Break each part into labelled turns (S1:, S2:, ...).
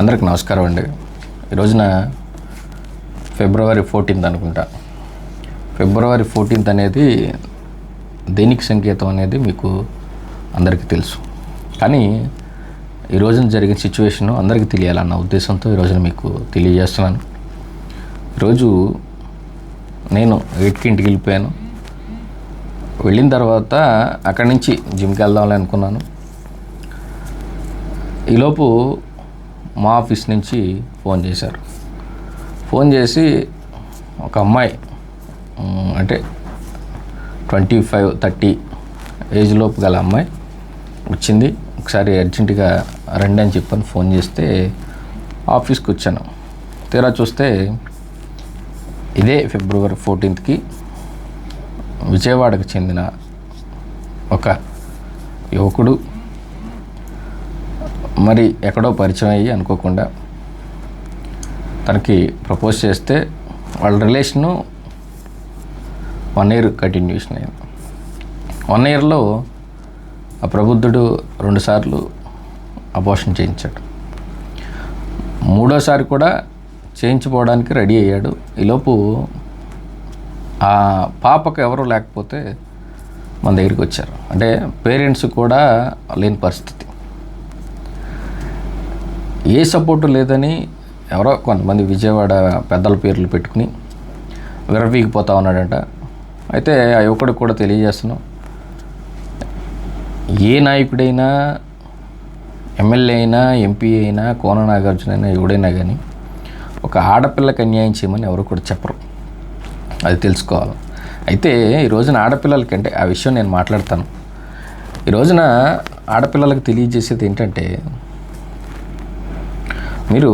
S1: అందరికి నమస్కారం అండి. ఈ రోజున ఫిబ్రవరి ఫోర్టీన్త్ అనుకుంటా. ఫిబ్రవరి ఫోర్టీన్త్ అనేది దేనికి సంకేతం అనేది మీకు అందరికీ తెలుసు. కానీ ఈ రోజున జరిగిన సిచ్యువేషన్ అందరికీ తెలియాలన్న ఉద్దేశంతో ఈ రోజున మీకు తెలియజేస్తున్నాను. ఈరోజు నేను ఎయిట్కి ఇంటికి వెళ్ళిపోయాను. వెళ్ళిన తర్వాత అక్కడి నుంచి జిమ్కి వెళ్దామని అనుకున్నాను. ఈలోపు మా ఆఫీస్ నుంచి ఫోన్ చేశారు. ఫోన్ చేసి ఒక అమ్మాయి అంటే ట్వంటీ ఫైవ్ థర్టీ ఏజ్ లోపు గల అమ్మాయి వచ్చింది. ఒకసారి అర్జెంటుగా రండి అని చెప్పని ఫోన్ చేస్తే ఆఫీస్కి వచ్చాను. తీరా చూస్తే ఇదే ఫిబ్రవరి ఫోర్టీన్త్కి విజయవాడకు చెందిన ఒక యువకుడు మరి ఎక్కడో పరిచయం అయ్యి అనుకోకుండా తనకి ప్రపోజ్ చేస్తే వాళ్ళ రిలేషను వన్ ఇయర్ కంటిన్యూషన్ అయింది. వన్ ఇయర్లో ఆ ప్రబుద్ధుడు రెండుసార్లు అపోషన్ చేయించాడు. మూడోసారి కూడా చేయించుకోవడానికి రెడీ అయ్యాడు. ఈలోపు ఆ పాపకు ఎవరు లేకపోతే మన దగ్గరికి వచ్చారు. అంటే పేరెంట్స్ కూడా లేని పరిస్థితి. ఏ సపోర్టు లేదని ఎవరో కొంతమంది విజయవాడ పెద్దల పేర్లు పెట్టుకుని విరవీగిపోతా ఉన్నాడంట. అయితే ఆ యువకుడికి కూడా తెలియజేస్తున్నాం. ఏ నాయకుడైనా ఎమ్మెల్యే అయినా ఎంపీ అయినా కోన నాగార్జున అయినా ఎవడైనా కానీ ఒక ఆడపిల్లకి అన్యాయం చేయమని ఎవరు కూడా చెప్పరు. అది తెలుసుకోవాలి. అయితే ఈ రోజున ఆడపిల్లలకి అంటే ఆ విషయం నేను మాట్లాడతాను. ఈ రోజున ఆడపిల్లలకు తెలియజేసేది ఏంటంటే మీరు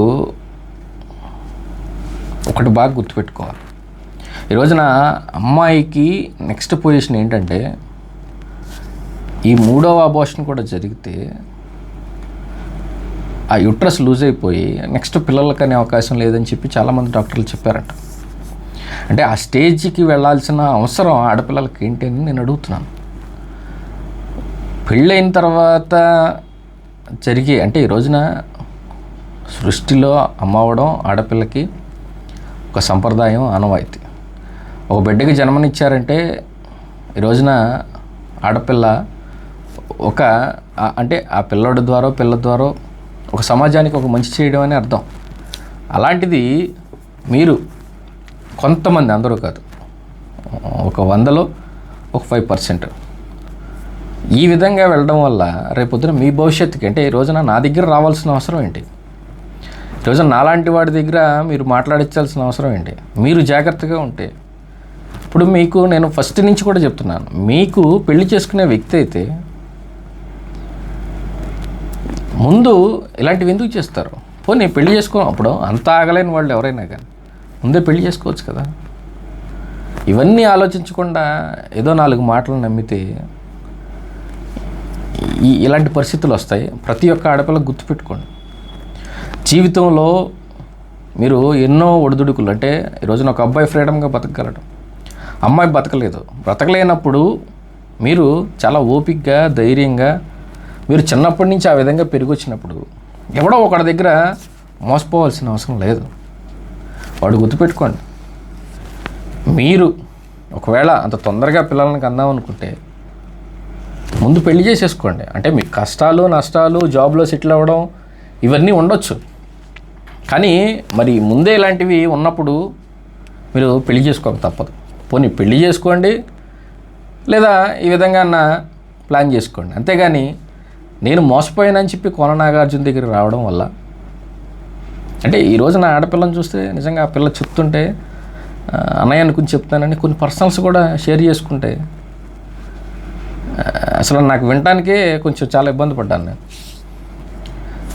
S1: ఒకటి బాగా గుర్తుపెట్టుకోవాలి. ఈ రోజున అమ్మాయికి నెక్స్ట్ పొజిషన్ ఏంటంటే ఈ మూడవ అబోషన్ కూడా జరిగితే ఆ యుట్రస్ లూజ్ అయిపోయి నెక్స్ట్ పిల్లలకు అనే అవకాశం లేదని చెప్పి చాలామంది డాక్టర్లు చెప్పారంట. అంటే ఆ స్టేజ్కి వెళ్ళాల్సిన అవసరం ఆడపిల్లలకి ఏంటి అని నేను అడుగుతున్నాను. పెళ్ళైన తర్వాత జరిగే అంటే ఈ రోజున సృష్టిలో అమ్మవడం ఆడపిల్లకి ఒక సంప్రదాయం ఆనవాయితీ. ఒక బిడ్డకి జన్మనిచ్చారంటే ఈ రోజున ఆడపిల్ల ఒక అంటే ఆ పిల్లోడి ద్వారా పిల్ల ద్వారా ఒక సమాజానికి ఒక మంచి చేయడం అని అర్థం. అలాంటిది మీరు కొంతమంది అందరూ కాదు ఒక వందలో ఒక ఫైవ్ పర్సెంట్. ఈ విధంగా వెళ్ళడం వల్ల రేపొద్దున మీ భవిష్యత్తుకి అంటే ఈ రోజున నా దగ్గర రావాల్సిన అవసరం ఏంటి? ఈ నాలాంటి వాడి దగ్గర మీరు మాట్లాడించాల్సిన అవసరం ఏంటి? మీరు జాగ్రత్తగా ఉంటే. ఇప్పుడు మీకు నేను ఫస్ట్ నుంచి కూడా చెప్తున్నాను. మీకు పెళ్ళి చేసుకునే వ్యక్తి అయితే ముందు ఇలాంటివి ఎందుకు చేస్తారు? పోనీ పెళ్ళి చేసుకో అప్పుడు అంత ఆగలేని వాళ్ళు ఎవరైనా కానీ ముందే పెళ్ళి చేసుకోవచ్చు కదా. ఇవన్నీ ఆలోచించకుండా ఏదో నాలుగు మాటలు నమ్మితే ఈ ఇలాంటి పరిస్థితులు వస్తాయి. ప్రతి ఒక్క ఆడపిల్ల గుర్తుపెట్టుకోండి. జీవితంలో మీరు ఎన్నో ఒడిదుడుకులు అంటే ఈరోజున ఒక అబ్బాయి ఫ్రీడమ్గా బతకగలడు. అమ్మాయి బతకలేదు. బ్రతకలేనప్పుడు మీరు చాలా ఓపికగా ధైర్యంగా మీరు చిన్నప్పటి నుంచి ఆ విధంగా పెరిగి వచ్చినప్పుడు ఎవడో ఒకడి దగ్గర మోసపోవాల్సిన అవసరం లేదు. వాడు గుర్తుపెట్టుకోండి. మీరు ఒకవేళ అంత తొందరగా పిల్లలను అందామనుకుంటే అనుకుంటే ముందు పెళ్ళి చేసేసుకోండి. అంటే మీ కష్టాలు నష్టాలు జాబ్లో సెటిల్ అవ్వడం ఇవన్నీ ఉండొచ్చు. కానీ మరి ముందే ఇలాంటివి ఉన్నప్పుడు మీరు పెళ్ళి చేసుకోక తప్పదు. పోనీ పెళ్ళి చేసుకోండి లేదా ఈ విధంగా అన్న ప్లాన్ చేసుకోండి. అంతేగాని నేను మోసపోయానని చెప్పి కోన నాగార్జున దగ్గర రావడం వల్ల అంటే ఈ నా ఆడపిల్లని చూస్తే నిజంగా ఆ పిల్ల చెప్తుంటే ఆ, అన్నయ్య అనుకుని చెప్తానని కొన్ని పర్సనల్స్ కూడా షేర్ చేసుకుంటే అసలు నాకు వినటానికే కొంచెం చాలా ఇబ్బంది పడ్డాను నేను.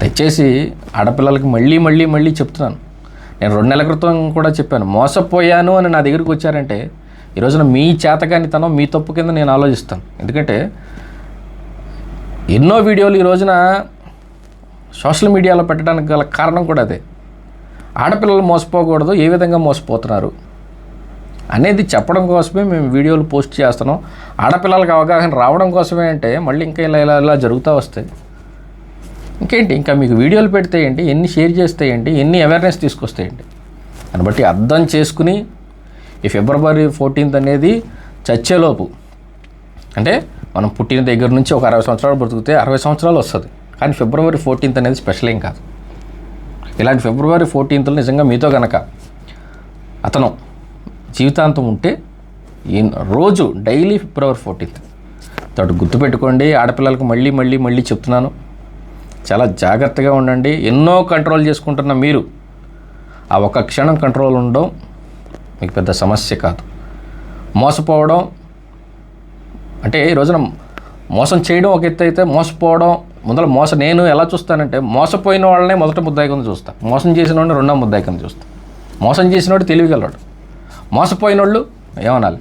S1: దయచేసి ఆడపిల్లలకి మళ్ళీ మళ్ళీ మళ్ళీ చెప్తున్నాను. నేను రెండు నెలల క్రితం కూడా చెప్పాను మోసపోయాను అని నా దగ్గరికి వచ్చారంటే ఈ రోజున మీ చేతకానితనం మీ తప్పు కింద నేను ఆలోచిస్తాను. ఎందుకంటే ఎన్నో వీడియోలు ఈ రోజున సోషల్ మీడియాలో పెట్టడానికి గల కారణం కూడా అదే. ఆడపిల్లలు మోసపోకూడదు ఏ విధంగా మోసపోతున్నారు అనేది చెప్పడం కోసమే మేము వీడియోలు పోస్ట్ చేస్తున్నాం. ఆడపిల్లలకు అవగాహన రావడం కోసమే అంటే మళ్ళీ ఇంకా ఇలా ఇలా ఇలా జరుగుతూ వస్తాయి. ఇంకేంటి? ఇంకా మీకు వీడియోలు పెడతాయండి ఎన్ని షేర్ చేస్తాయండి ఎన్ని అవేర్నెస్ తీసుకొస్తాయండి దాన్ని బట్టి అర్థం చేసుకుని ఈ ఫిబ్రవరి ఫోర్టీన్త్ అనేది చచ్చేలోపు అంటే మనం పుట్టిన దగ్గర నుంచి ఒక అరవై సంవత్సరాలు బ్రతుకుతే అరవై సంవత్సరాలు వస్తుంది. కానీ ఫిబ్రవరి ఫోర్టీన్త్ అనేది స్పెషల్ ఏం కాదు. ఇలాంటి ఫిబ్రవరి ఫోర్టీన్త్లో నిజంగా మీతో గనక అతను జీవితాంతం ఉంటే ఈ రోజు డైలీ ఫిబ్రవరి ఫోర్టీన్త్. తోటి గుర్తుపెట్టుకోండి ఆడపిల్లలకు మళ్ళీ మళ్ళీ మళ్ళీ చెప్తున్నాను. చాలా జాగ్రత్తగా ఉండండి. ఎన్నో కంట్రోల్ చేసుకుంటున్న మీరు. ఆ ఒక్క క్షణం కంట్రోల్ ఉండడం మీకు పెద్ద సమస్య కాదు. మోసపోవడం అంటే ఈ రోజున మోసం చేయడం ఒక ఎత్తు అయితే మోసపోవడం మొదలు మోస నేను ఎలా చూస్తానంటే మోసపోయిన వాళ్ళనే మొదట ముద్దాయి కింద చూస్తాను మోసం చేసిన వాడిని రెండో ముద్దాయి కింద చూస్తా. మోసం చేసినోడు తెలివిగలడు మోసపోయిన వాళ్ళు ఏమనాలి?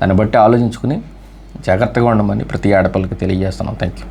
S1: దాన్ని బట్టి ఆలోచించుకుని జాగ్రత్తగా ఉండమని ప్రతి ఆడపిల్లకి తెలియజేస్తున్నాం. Thank you